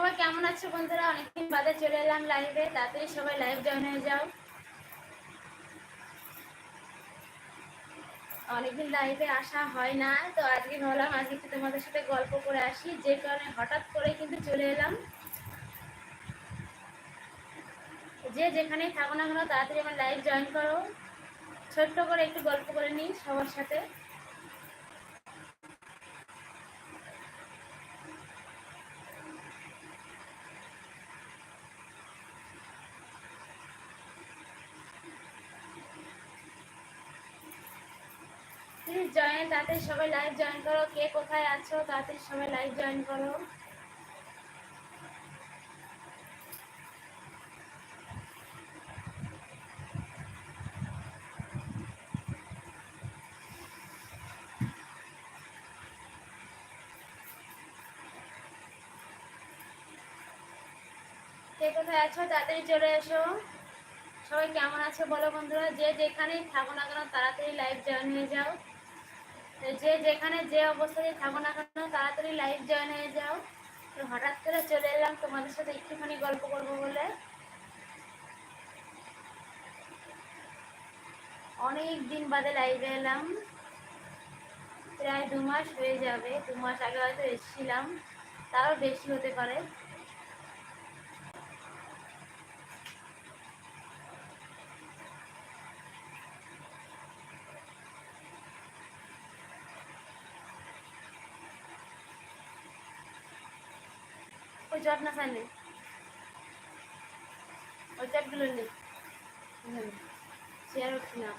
সবাই কেমন আছো বন্ধুরা? অনেকদিন বাদে চলে এলাম লাইভে তাড়াতাড়ি সবাই লাইভ জয়েন হয়ে যাও। অনেকদিন লাইভে আসা হয় না, তো আজকে ভাবলাম আজকে একটু তোমাদের সাথে গল্প করে আসি। যে কারণে হঠাৎ করে কিন্তু চলে এলাম। যে যেখানেই থাকো না কেন, তাড়াতাড়ি আমার লাইভ জয়েন করো। ছোট্ট করে একটু গল্প করে নিই সবার সাথে। প্লিজ জয়েন তাড়াতাড়ি সবাই লাইভ জয়েন করো। কে কোথায় আছো, তাড়াতাড়ি সবাই লাইভ জয়েন করো। কে কোথায় আছো, তাড়াতাড়ি চলে এসো। সবাই কেমন আছো বলো বন্ধুরা। যে যেখানেই থাকো না কেন, তাড়াতাড়ি লাইভ জয়েন হয়ে যাও। যে যেখানে যে অবস্থায় থাকো না কেন, তাড়াতাড়ি লাইভ জয়েন হয়ে যাও। তো হঠাৎ করে চলে এলাম তোমাদের সাথে একটুখানি গল্প করব বলে। অনেক দিন বাদে লাইভে এলাম। প্রায় দু মাস হয়ে যাবে, দু মাস আগে হয়তো এসেছিলাম। তারও বেশি হতে পারে। ওই চট না খাইলে ওই চটগুলো নে। শেয়ার হচ্ছে না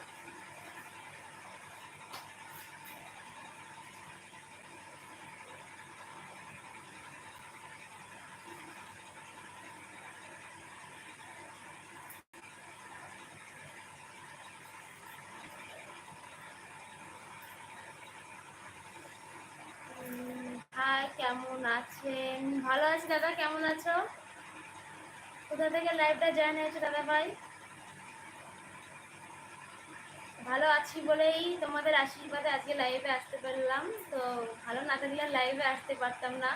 হাই কেমন আছেন? ভালো আছি দাদা, কেমন আছো? কোথা থেকে লাইভটা জয়েন হয়েছে দাদা ভাই? ভালো আছি বলেই তোমাদের আশীর্বাদে আজকে লাইভে আসতে পারলাম। তো ভালো না থাকলে লাইভে আসতে পারতাম না।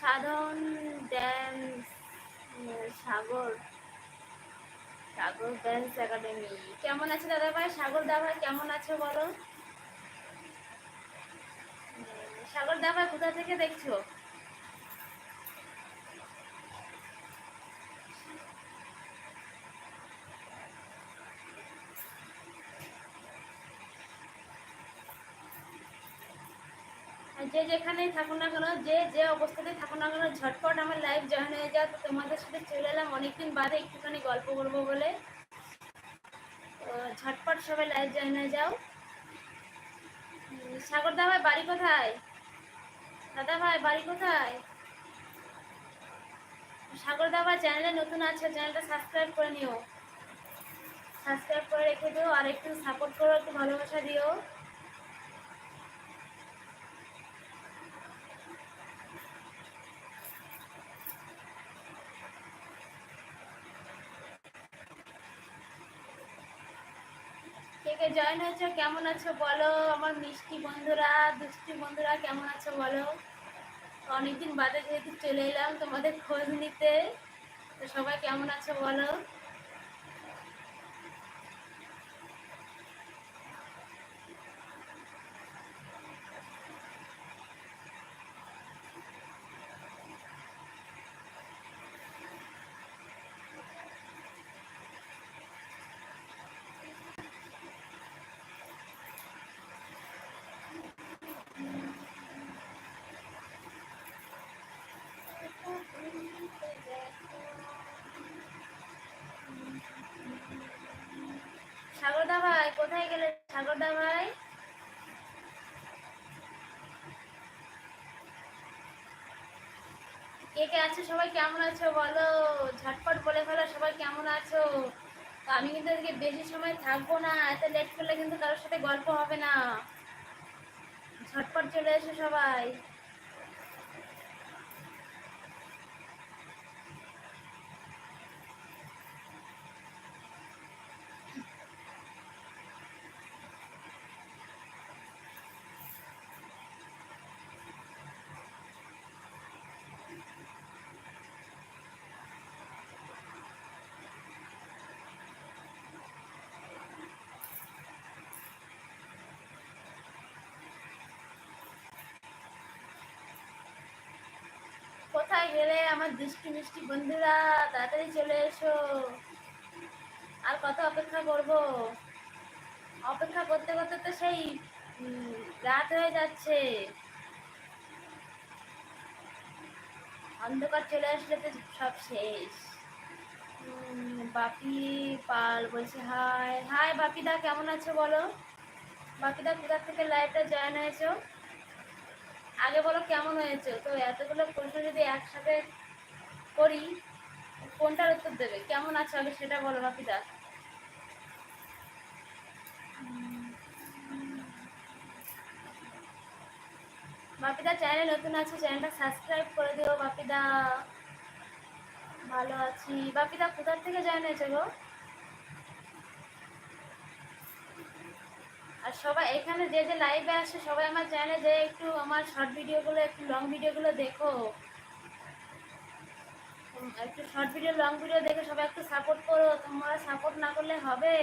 Sadhan dance Sagar Sagar dance academy কেমন আছে দাদা ভাই? সাগর দা ভাই, কেমন আছো বলো? সাগর দা ভাই কোথা থেকে দেখছ? যে যেখানেই থাকো না কেন, যে যে অবস্থাতে থাকো না কেন, ঝটপট আমার লাইভ জয়েন হয়ে যাও তো তোমাদের সাথে চলে এলাম অনেকদিন বাদে, একটুখানি গল্প করব বলে। ঝটপট সবাই লাইভ জয়েন হয়ে যাও। সাগর দা ভাই, বাড়ি কোথায়? দাদা ভাই, বাড়ি কোথায়? সাগর দাবা চ্যানেলে নতুন আছে চ্যানেলটা সাবস্ক্রাইব করে নিও। সাবস্ক্রাইব করে রেখে দিও, আর একটু সাপোর্ট করো, একটু ভালোবাসা দিও। জয়েন হয়েছো কেমন আছো বলো? আমার মিষ্টি বন্ধুরা, দুষ্টি বন্ধুরা, কেমন আছো বলো? অনেকদিন বাদে যেহেতু চলে এলাম তোমাদের খোঁজ নিতে। তো সবাই কেমন আছো বলো? সাগরদা ভাই, কোথায় গেলে সাগরদা ভাই? কে কে আছে? সবাই কেমন আছো বলো? ঝটপট বলে ফেলো সবাই কেমন আছো? তো আমি কিন্তু আজকে বেশি সময় থাকব না, এত লেট করলে কিন্তু কারোর সাথে গল্প হবে না। ঝটপট চলে এসো সবাই। কোথায় গেলে আমার দৃষ্টি মিষ্টি বন্ধুরা, তাড়াতাড়ি চলে এসো। আর কত অপেক্ষা করব? অপেক্ষা করতে করতে তো সেই রাত হয়ে যাচ্ছে। অন্ধকার চলে আসলে তো সব শেষ। বাপি, পাল বলছে হাই হাই বাপিদা, কেমন আছো বলো? বাপিদা কোথা থেকে লাইভটা জয়েন হয়েছো? আগে বলো কেমন হয়েছে? তো এতগুলো প্রশ্ন যদি একসাথে করি, কোনটার উত্তর দেবে? কেমন আছো আগে সেটা বলো বাপিদা বাপিদা চ্যানেল নতুন আছে, চ্যানেলটা সাবস্ক্রাইব করে দিও বাপিদা ভালো আছি। বাপিদা কোথার থেকে জয়েন হয়েছে গো? আর সবাই এখানে যে যে লাইভে আসে, সবাই আমার চ্যানেলে যে একটু আমার শর্ট ভিডিওগুলো একটু লং ভিডিওগুলো দেখো। একটু শর্ট ভিডিও লং ভিডিও দেখে সবাই একটু সাপোর্ট করো। তোমরা সাপোর্ট না করলে হবে।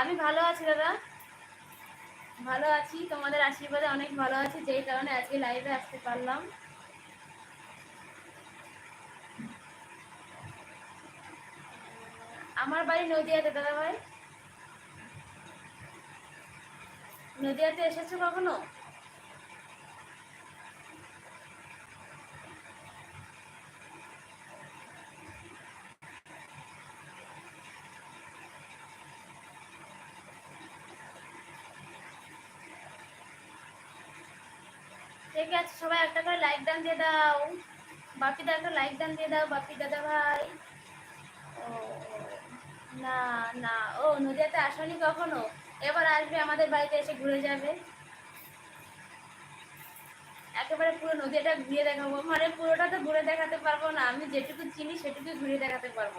আমি ভালো আছি, দাদা। ভালো আছি। তোমাদের আশীর্বাদে অনেক ভালো আছি, যেই কারণে আজকে লাইভে আসতে পারলাম। আমার বাড়ি নদিয়াতে, দাদা ভাই। নদিয়াতে এসেছ কখনো? ঠিক আছে, সবাই একটা করে লাইক দান দিয়ে দাও। বাপিদা একটা লাইক দান দিয়ে দাও, বাপি দাদা ভাই। ও, না না। ও, নদিয়াতে আসনি কখনো? এবার আসবে আমাদের বাড়িতে এসে ঘুরে যাবে। একেবারে পুরো নদীটা ঘুরিয়ে দেখাবো। মানে পুরোটা তো ঘুরে দেখাতে পারব না। আমি যেটুকু চিনি সেটুকু ঘুরে দেখাতে পারব।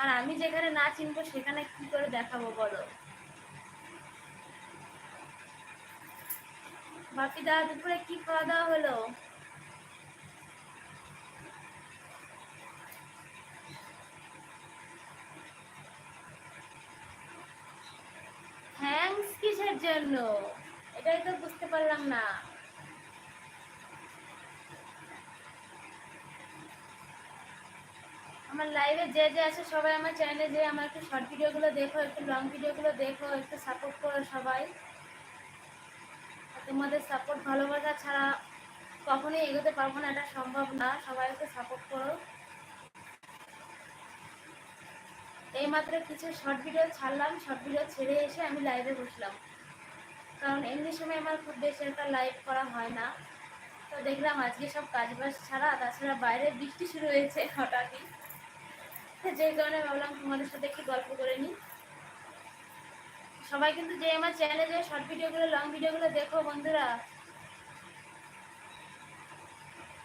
আর আমি যেখানে না চিনবো সেখানে কি করে দেখাবো বলো? বাপিদা, দুপুরে কি খাওয়া দাওয়া হলো? কিসের জন্য? এটাই তো বুঝতে পারলাম না। আমার লাইভে যে যে আছে সবাই আমার চ্যানেলে যে আমার একটু শর্ট ভিডিওগুলো দেখো, একটু লং ভিডিওগুলো দেখো, একটু সাপোর্ট করো সবাই। তোমাদের সাপোর্ট ভালোবাসা ছাড়া কখনোই এগোতে পারব না, এটা সম্ভব না। সবাই একটু সাপোর্ট করো। এইমাত্র কিছু শর্ট ভিডিও ছাড়লাম শর্ট ভিডিও ছেড়ে এসে আমি লাইভে বসলাম। কারণ এমনি সময় আমার খুব বেশি একটা লাইভ করা হয় না। তো দেখলাম আজকে সব কাজ বাজ ছাড়া, তাছাড়া বাইরে বৃষ্টি শুরু হয়েছে হঠাৎই। যে কারণে ভাবলাম তোমাদের সাথে একটু গল্প করে নিই। সবাই কিন্তু যে আমার চ্যানেলে যে শর্ট ভিডিওগুলো লং ভিডিওগুলো দেখো বন্ধুরা।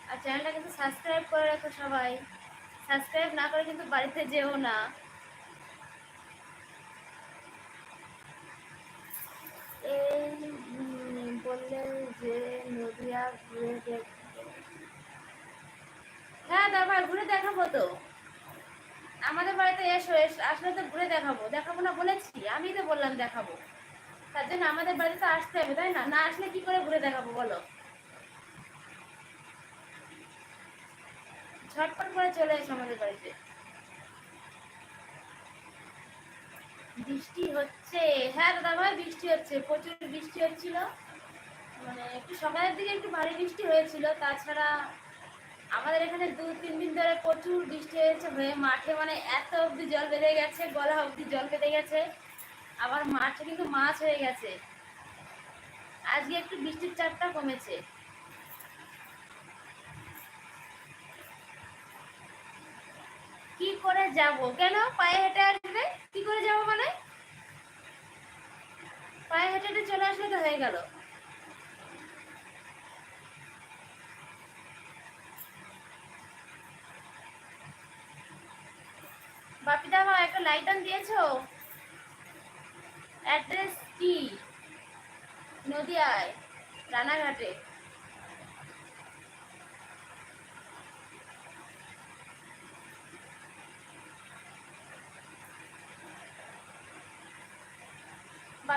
আর চ্যানেলটা কিন্তু সাবস্ক্রাইব করে রাখো সবাই। সাবস্ক্রাইব না করে কিন্তু বাড়িতে যেও না। এই উম, বললে যে নদিয়া ঘুরে হ্যাঁ দাদা ঘুরে দেখাবো তো। আমাদের বাড়িতে এসো আসলে তো ঘুরে দেখাবো। দেখাবো না বলেছি আমি তো বললাম দেখাবো। তার জন্য আমাদের বাড়িতে আসতে হবে তাই না? না আসলে কি করে ঘুরে দেখাবো বলো? ঝটপট করে চলে এসো আমাদের বাড়িতে। বৃষ্টি হচ্ছে। হ্যাঁ দাদা ভাই বৃষ্টি হচ্ছে, প্রচুর বৃষ্টি হচ্ছিল। মানে একটু সকালের দিকে একটু ভারী বৃষ্টি হয়েছিল, তাছাড়া আমাদের এখানে দু, তিন দিন ধরে প্রচুর বৃষ্টি হয়েছে হয়ে মাঠে মানে এত অবধি জল বেঁধে গেছে, গলা অবধি জল বেঁধে গেছে। আবার মাঠে কিন্তু মাছ হয়ে গেছে। আজকে একটু বৃষ্টির চাপটা কমেছে। করে যাব? কেন? পায়ে হেঁটে আসবে? কি করে যাব মানে? পায়ে হেঁটে হেঁটে চলে আসলে তো হয়ে গেল। বাপিদা, মা, একটা লাইট অন দিয়েছ? অ্যাড্রেস কি? নদিয়ায়, রানাঘাটে।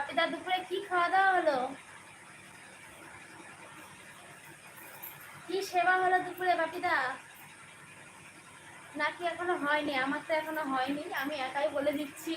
বাপিদা দুপুরে কি খাওয়া দাওয়া হলো? কি সেবা হলো দুপুরে বাপিদা নাকি এখনও হয়নি? আমার তো এখনও হয়নি, আমি একাই বলে দিচ্ছি।